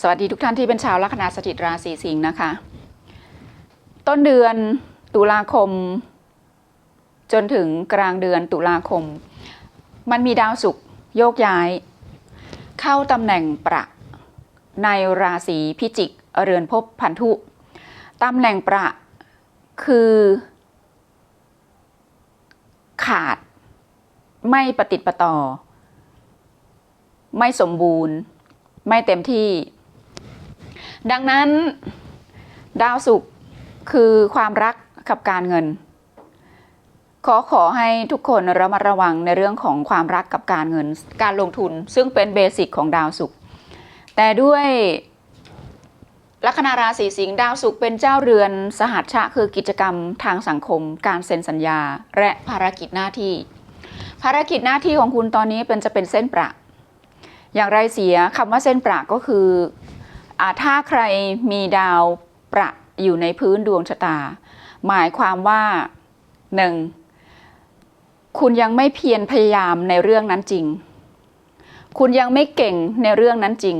สวัสดีทุกท่านที่เป็นชาวลัคนาสถิตราศีสิงห์นะคะ ต้นเดือนตุลาคม จนถึงกลางเดือนตุลาคม มันมีดาวศุกร์โยกย้าย เข้าตำแหน่งประในราศีพิจิกเรือนภพพันธุตำแหน่งประคือ ขาด ไม่ปฏิดประต่อ ไม่สมบูรณ์ ไม่เต็มที่ ดังนั้นดาวศุกร์คือความรักกับการเงิน ขอขอให้ทุกคนระมัดระวังในเรื่องของความรักกับการเงิน การลงทุนซึ่งเป็นเบสิกของดาวศุกร์แต่ด้วยลัคนาราศีสิงห์ดาวศุกร์เป็นเจ้าเรือนสหัชชะคือกิจกรรมทางสังคม การเซ็นสัญญา และภารกิจหน้าที่ ภารกิจหน้าที่ของคุณตอนนี้เป็นจะเป็นเส้นประ อย่างไรเสียคำว่าเส้นประก็คือ ถ้าใครมีดาวประอยู่ในพื้นดวงชะตา หมายความว่าหนึ่งคุณยังไม่เพียรพยายามในเรื่องนั้นจริง คุณยังไม่เก่งในเรื่องนั้นจริง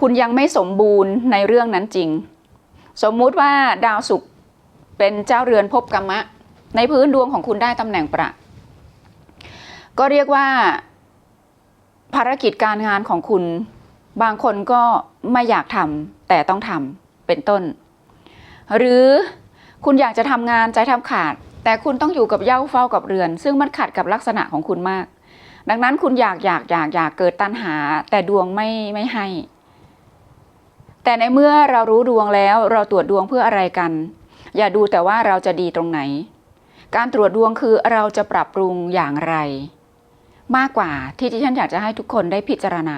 คุณยังไม่สมบูรณ์ในเรื่องนั้นจริง สมมุติว่าดาวศุกร์เป็นเจ้าเรือนภพกรรมะ ในพื้นดวงของคุณได้ตำแหน่งประ ก็เรียกว่า ภารกิจการงานของคุณ บางคนก็ไม่อยากทำแต่ต้องทำเป็นต้น หรือคุณอยากจะทำงานใจทำขาด แต่คุณต้องอยู่กับเย้าเฝ้ากับเรือน ซึ่งมันขัดกับลักษณะของคุณมาก ดังนั้นคุณอยากอยากอยากอยากเกิดตัณหา แต่ดวงไม่ไม่ให้ แต่ในเมื่อเรารู้ดวงแล้วเราตรวจดวงเพื่ออะไรกัน อย่าดูแต่ว่าเราจะดีตรงไหน การตรวจดวงคือเราจะปรับปรุงอย่างไร มากกว่าที่ที่ฉันอยากจะให้ทุกคนได้พิจารณา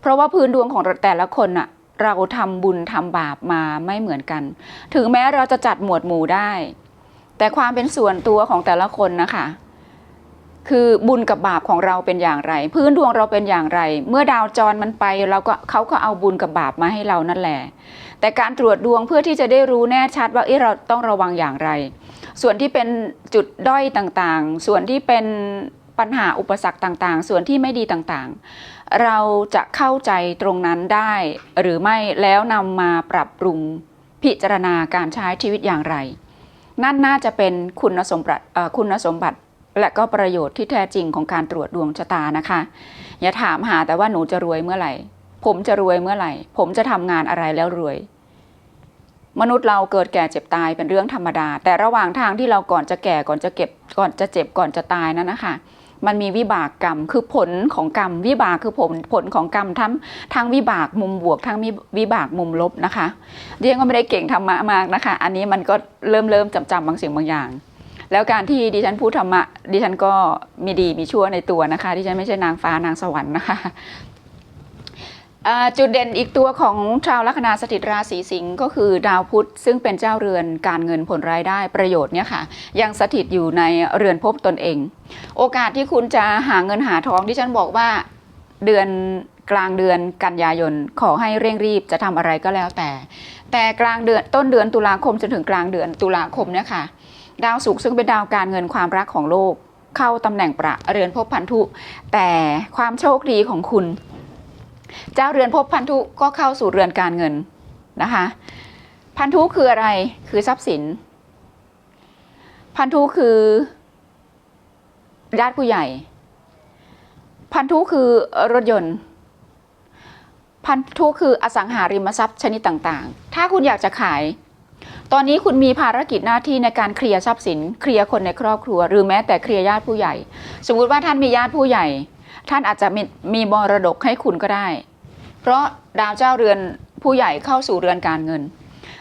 เพราะว่าพื้นดวงของแต่ละคนน่ะเราทำบุญทำบาปมาไม่เหมือนกัน ถึงแม้เราจะจัดหมวดหมู่ได้ แต่ความเป็นส่วนตัวของแต่ละคนนะคะคือบุญกับบาปของเราเป็นอย่างไร พื้นดวงเราเป็นอย่างไร เมื่อดาวจรมันไปเราก็เขาก็เอาบุญกับบาปมาให้เรานั่นแหละ แต่การตรวจดวงเพื่อที่จะได้รู้แน่ชัดว่าเอ๊ะเราต้องระวังอย่างไร ส่วนที่เป็นจุดด้อยต่างๆ ส่วนที่เป็น ปัญหาอุปสรรคต่างๆ ส่วนที่ไม่ดีต่างๆ เราจะเข้าใจตรงนั้นได้หรือไม่แล้วนำมาปรับปรุงพิจารณาการใช้ชีวิตอย่างไร นั่นน่าจะเป็นคุณสมบัติคุณสมบัติและก็ประโยชน์ที่แท้จริงของการตรวจดวงชะตานะคะ อย่าถามหาแต่ว่าหนูจะรวยเมื่อไหร่ ผมจะรวยเมื่อไหร่ ผมจะทำงานอะไรแล้วรวย มนุษย์เราเกิดแก่เจ็บตายเป็นเรื่องธรรมดา แต่ระหว่างทางที่เราก่อนจะแก่ก่อนจะเก็บก่อนจะเจ็บก่อนจะตายนั่นนะคะ มันมีวิบากกรรม คือผลของกรรม วิบากคือผลผลของกรรมทั้งทั้งวิบากมุมบวกทั้งวิบากมุมลบนะคะเรียนก็ไม่ได้เก่งธรรมะมากนะคะ อันนี้มันก็เริ่มเริ่มจำจำบางสิ่งบางอย่าง แล้วการที่ดิฉันพูดธรรมะดิฉันก็มีดีมีชั่วในตัวนะคะ ดิฉันไม่ใช่นางฟ้านางสวรรค์นะคะ จุดเด่นอีกตัวของชาวลัคนาสถิตราศีสิงห์ก็คือดาวพุธซึ่งเป็นเจ้าเรือนการเงินผลรายได้ประโยชน์เนี่ยค่ะ ยังสถิตอยู่ในเรือนภพตนเอง โอกาสที่คุณจะหาเงินหาทองที่ฉันบอกว่าเดือนกลางเดือนกันยายนขอให้เร่งรีบจะทำอะไรก็แล้วแต่ แต่กลางเดือนต้นเดือนตุลาคมจนถึงกลางเดือนตุลาคมเนี่ยค่ะ ดาวศุกร์ซึ่งเป็นดาวการเงินความรักของโลก เข้าตำแหน่งประเรือนภพพันธุ แต่ความโชคดีของคุณ เจ้าเรือนภพพันธุก็เข้าสู่เรือนการเงินนะคะ พันธุคืออะไรคือทรัพย์สิน พันธุคือญาติผู้ใหญ่ พันธุคือรถยนต์ พันธุคืออสังหาริมทรัพย์ชนิดต่างๆ ถ้าคุณอยากจะขาย ตอนนี้คุณมีภารกิจหน้าที่ในการเคลียร์ทรัพย์สิน เคลียร์คนในครอบครัว หรือแม้แต่เคลียร์ญาติผู้ใหญ่ สมมุติว่าท่านมีญาติผู้ใหญ่ ท่านอาจจะมีมีมรดกให้คุณก็ได้ เพราะดาวเจ้าเรือนผู้ใหญ่เข้าสู่เรือนการเงิน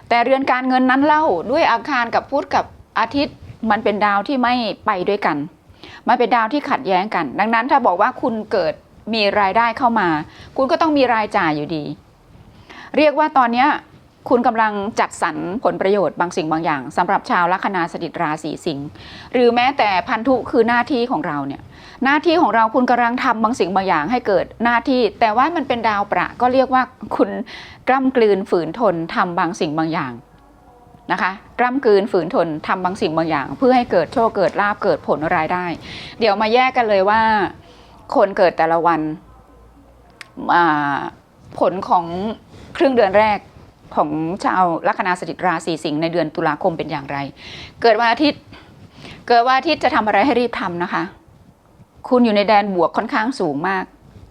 แต่เรือนการเงินนั้นเล่าด้วยอาคารกับพุธกับอาทิตย์มันเป็นดาวที่ไม่ไปด้วยกัน มันเป็นดาวที่ขัดแย้งกัน ดังนั้นถ้าบอกว่าคุณเกิดมีรายได้เข้ามา คุณก็ต้องมีรายจ่ายอยู่ดี เรียกว่าตอนนี้คุณกำลังจัดสรรผลประโยชน์บางสิ่งบางอย่างสำหรับชาวลัคนาสถิตราศีสิงห์หรือแม้แต่พันธุคือหน้าที่ของเราเนี่ย หน้าที่ของเราคุณกำลังทำบางสิ่งบางอย่างให้เกิดหน้าที่ แต่ว่ามันเป็นดาวประก็เรียกว่าคุณกล้ำกลืนฝืนทนทำบางสิ่งบางอย่างนะคะกล้ำกลืนฝืนทนทำบางสิ่งบางอย่าง เพื่อให้เกิดโชคเกิดลาบเกิดผลรายได้ เดี๋ยวมาแยกกันเลยว่า คนเกิดแต่ละวันผลของครึ่งเดือนแรกของชาวลัคนาสถิตราศีสิงห์ในเดือนตุลาคมเป็นอย่างไร เกิดวันอาทิตย์ เกิดวันอาทิตย์จะทำอะไรให้รีบทำนะคะ คุณอยู่ในแดนบวกค่อนข้างสูงมาก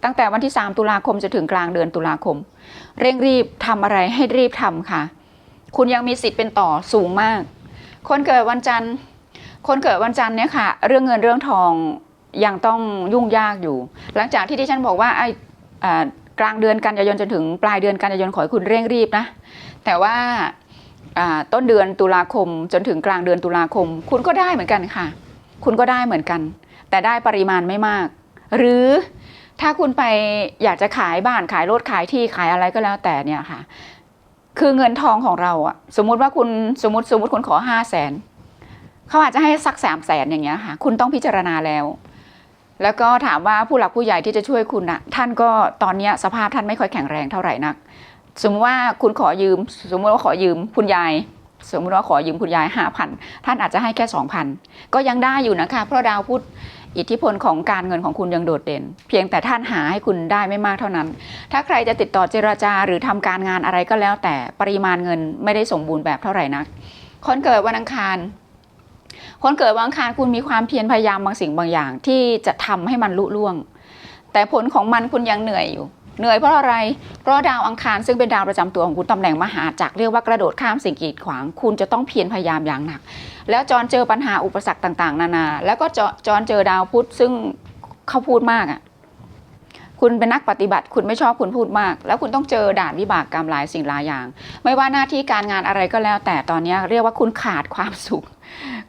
ตั้งแต่วันที่ 3 ตุลาคมจะถึงกลางเดือนตุลาคม เร่งรีบทำอะไรให้รีบทำค่ะ คุณยังมีสิทธิ์เป็นต่อสูงมาก คนเกิดวันจันทร์ คนเกิดวันจันทร์เนี่ยค่ะ เรื่องเงินเรื่องทองยังต้องยุ่งยากอยู่ หลังจากที่ที่ฉันบอกว่าไอ้กลางเดือนกันยายนจนถึงปลายเดือนกันยายนขอให้คุณเร่งรีบนะ แต่ว่าอ่าต้นเดือนตุลาคมจนถึงกลางเดือนตุลาคม คุณก็ได้เหมือนกันค่ะ คุณก็ได้เหมือนกัน แต่ได้ปริมาณไม่มาก หรือถ้าคุณไปอยากจะขายบ้านขายรถขายที่ขายอะไรก็แล้วแต่เนี่ยค่ะ คือเงินทองของเราอะสมมุติว่าคุณสมมติสมมติคุณขอห้าแสนเขาอาจจะให้สักสามแสนอย่างเงี้ยค่ะ คุณต้องพิจารณาแล้ว แล้วก็ถามว่าผู้หลักผู้ใหญ่ที่จะช่วยคุณอะท่านก็ตอนนี้สภาพท่านไม่ค่อยแข็งแรงเท่าไหร่นัก สมมติว่าคุณขอยืม สมมติว่าขอยืมคุณยายสมมติว่าขอยืมคุณยายห้าพันท่านอาจจะให้แค่สองพันก็ยังได้อยู่นะคะ เพราะดาวพุธ อิทธิพลของการเงินของคุณยังโดดเด่น เพียงแต่ท่านหาให้คุณได้ไม่มากเท่านั้น ถ้าใครจะติดต่อเจราจาหรือทำการงานอะไรก็แล้ว แต่ปริมาณเงินไม่ได้สมบูรณ์แบบเท่าไหร่นักคนเกิดวันอังคารคนเกิดวันอังคารคุณมีความเพียรพยายามบางสิ่งบางอย่างที่จะทำให้มันลุล่วง แต่ผลของมันคุณยังเหนื่อยอยู่ เหนื่อยเพราะอะไร เพราะดาวอังคารซึ่งเป็นดาวประจำตัวของคุณตำแหน่งมหาจักรเรียกว่ากระโดดข้ามสิ่งกีดขวาง คุณจะต้องเพียรพยายามอย่างหนัก แล้วจอรเจอปัญหาอุปสรรคต่าง ๆ นานา แล้วก็จจรเจอดาวพุธซึ่งเขาพูดมากอะคุณเป็นนักปฏิบัติ คุณไม่ชอบคุณพูดมาก แล้วคุณต้องเจอด่านวิบากกรรมหลายสิ่งหลายอย่าง ไม่ว่าหน้าที่การงานอะไรก็แล้ว แต่ตอนนี้เรียกว่าคุณขาดความสุข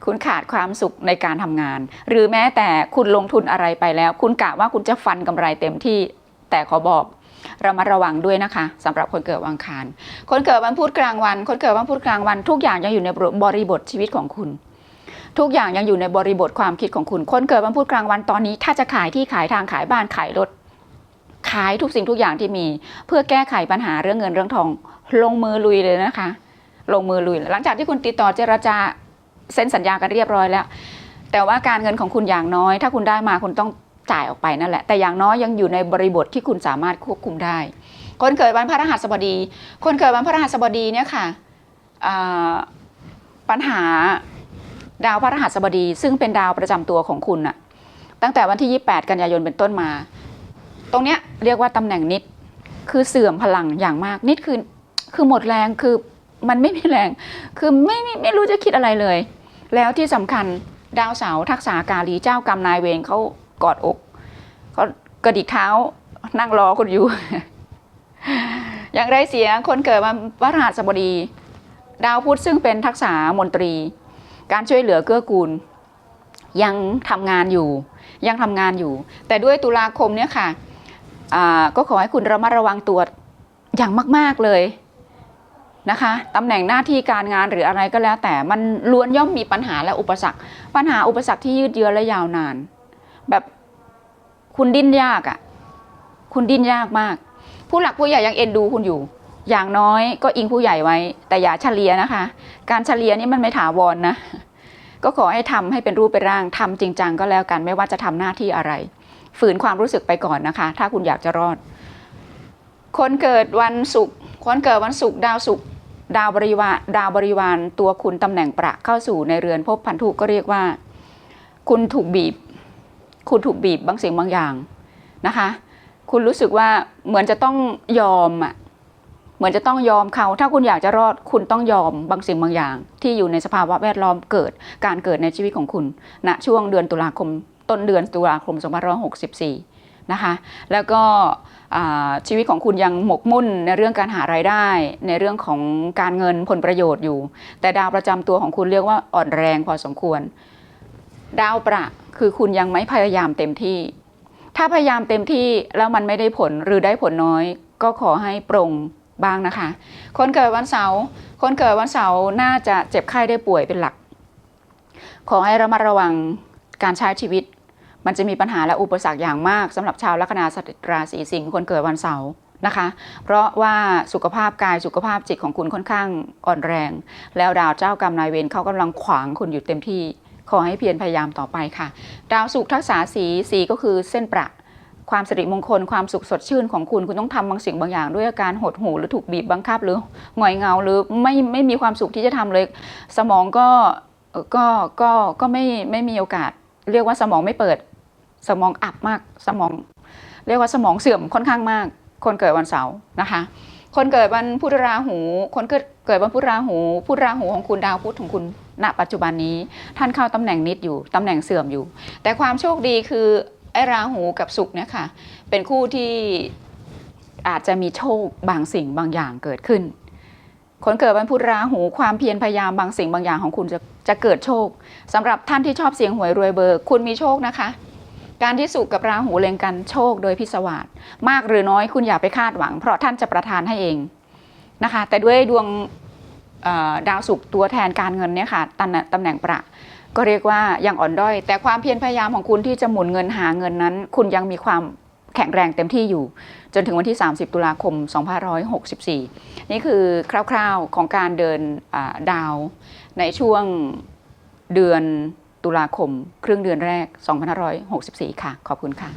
คุณขาดความสุขในการทำงาน หรือแม้แต่คุณลงทุนอะไรไปแล้ว คุณกะว่าคุณจะฟันกำไรเต็มที่ แต่ขอบอก รามาระวังด้วยนะคะสำหรับคนเกิดวันอังคารคนเกิดวันพุธกลางวัน คนเกิดวันพุธกลางวัน ทุกอย่างยังอยู่ในบริบทชีวิตของคุณ ทุกอย่างยังอยู่ในบริบทความคิดของคุณ คนเกิดวันพุธกลางวันตอนนี้ ถ้าจะขายที่ขายทางขายบ้านขายรถขายทุกสิ่งทุกอย่างที่มี เพื่อแก้ไขปัญหาเรื่องเงินเรื่องทอง ลงมือลุยเลยนะคะ ลงมือลุย หลังจากที่คุณติดต่อเจรจาเซ็นสัญญากันเรียบร้อยแล้ว แต่ว่าการเงินของคุณอย่างน้อย ถ้าคุณได้มาคุณต้อง จ่ายออกไปนั่นแหละ แต่อย่างน้อยยังอยู่ในบริบทที่คุณสามารถควบคุมได้ คนเกิดวันพฤหัสบดี คนเกิดวันพฤหัสบดีเนี่ยค่ะปัญหาดาวพฤหัสบดี ซึ่งเป็นดาวประจำตัวของคุณน่ะตั้งแต่วันที่ 28 กันยายนเป็นต้นมา ตรงเนี้ยเรียกว่าตำแหน่งนิดคือเสื่อมพลังอย่างมาก นิดคือคือหมดแรงคือมันไม่มีแรง คือไม่ไม่ไม่รู้จะคิดอะไรเลย แล้วที่สำคัญดาวเสาร์ทักษากาลีเจ้ากรรมนายเวรเขา กอดอกเขากระดิกเท้านั่งรอคุณอยู่ อย่างไรเสียคนเกิดวันพฤหัสบดี ดาวพุธซึ่งเป็นทักษะมนตรี การช่วยเหลือเกื้อกูล ยังทำงานอยู่ ยังทำงานอยู่ แต่ด้วยตุลาคมเนี่ยค่ะก็ขอให้คุณระมัดระวังตัวอย่างมาก ๆเลยนะคะตำแหน่งหน้าที่การงานหรืออะไรก็แล้วแต่มันล้วนย่อมมีปัญหาและอุปสรรค ปัญหาอุปสรรคที่ยืดเยื้อและยาวนาน แบบคุณดิ้นยากอะ่ะ คุณดิ้นยากมาก ผู้หลักผู้ใหญ่ยังเอ็นดูคุณอยู่ อย่างน้อยก็อิงผู้ใหญ่ไว้ แต่อย่าเฉลียนะคะ การเฉลียนี่มันไม่ถาวรนนะก็ขอให้ทำให้เป็นรูปเป็นร่างทำจริงจังก็แล้วกันไม่ว่าจะทำหน้าที่อะไร ฝืนความรู้สึกไปก่อนนะคะ ถ้าคุณอยากจะรอด คนเกิดวันศุกร์คนเกิดวันศุกร์ดาวศุกร์ดาวบริวารดาวบริวารตัวคุณตำแหน่งประเข้าสู่ในเรือนภพพันธุก็เรียกว่า คุณถูกบีบ คุณถูกบีบบางสิ่งบางอย่างนะคะ คุณรู้สึกว่าเหมือนจะต้องยอมอะเหมือนจะต้องยอมเขา ถ้าคุณอยากจะรอดคุณต้องยอมบางสิ่งบางอย่าง ที่อยู่ในสภาวะแวดล้อมเกิดการเกิดในชีวิตของคุณณช่วงเดือนตุลาคม ต้นเดือนตุลาคม2564 นะคะ แล้วก็ชีวิตของคุณยังหมกมุ่นในเรื่องการหารายได้ ในเรื่องของการเงินผลประโยชน์อยู่ แต่ดาวประจำตัวของคุณเรียกว่าอ่อนแรงพอสมควร ดาวประ คือคุณยังไม่พยายามเต็มที่ ถ้าพยายามเต็มที่แล้วมันไม่ได้ผลหรือได้ผลน้อย ก็ขอให้ปรงบ้างนะคะ คนเกิดวันเสาร์คนเกิดวันเสาร์น่าจะเจ็บไข้ได้ป่วยเป็นหลัก ขอให้ระมัดระวังการใช้ชีวิต มันจะมีปัญหาและอุปสรรคอย่างมากสำหรับชาวลัคนาสตราศีสิงห์คนเกิดวันเสาร์นะคะ เพราะว่าสุขภาพกายสุขภาพจิตของคุณค่อนข้างอ่อนแรง แล้วดาวเจ้ากรรมนายเวรเขากำลังขวางคุณอยู่เต็มที่ ขอให้เพียรพยายามต่อไปค่ะ ดาวสุขทักษาสีสีก็คือเส้นประ ความสิริมงคลความสุขสดชื่นของคุณคุณต้องทำบางสิ่งบางอย่าง ด้วยอาการหดหู่หรือถูกบีบบังคับหรือหงอยเงาหรือไม่ไม่มีความสุขที่จะทำเลย สมองก็ก็ก็ก็ไม่ไม่มีโอกาส เรียกว่าสมองไม่เปิด สมองอับมากสมอง เรียกว่าสมองเสื่อมค่อนข้างมาก คนเกิดวันเสาร์นะคะคนเกิดวันพุธราหู คนเกิดเกิดวันพุธราหูพุธราหูของคุณดาวพุธของคุณ ณปัจจุบันนี้ท่านเข้าตำแหน่งนิดอยู่ตำแหน่งเสื่อมอยู่ แต่ความโชคดีคือไอ้ราหูกับศุกร์เนี่ยค่ะเป็นคู่ที่อาจจะมีโชคบางสิ่งบางอย่างเกิดขึ้น คนเกิดวันพุธราหูความเพียรพยายามบางสิ่งบางอย่างของคุณจะจะเกิดโชคสำหรับท่านที่ชอบเสียงหวยรวยเบอร์ คุณมีโชคนะคะ การที่สุกร์กับราหูเล็งกันโชคโดยพิศวาสมากหรือน้อยคุณอย่าไปคาดหวัง เพราะท่านจะประทานให้เองนะคะ แต่ด้วยดวง ดาวศุกร์ตัวแทนการเงินเนี่ยค่ะตำแหน่งตำแหน่งประก็เรียกว่ายังอ่อนด้อย แต่ความเพียรพยายามของคุณที่จะหมุนเงินหาเงินนั้น คุณยังมีความแข็งแรงเต็มที่อยู่ จนถึงวันที่ 30 ตุลาคม 2564 นี่คือคร่าวๆของการเดินดาวในช่วงเดือนตุลาคม ครึ่งเดือนแรก 2564 ค่ะ ขอบคุณค่ะ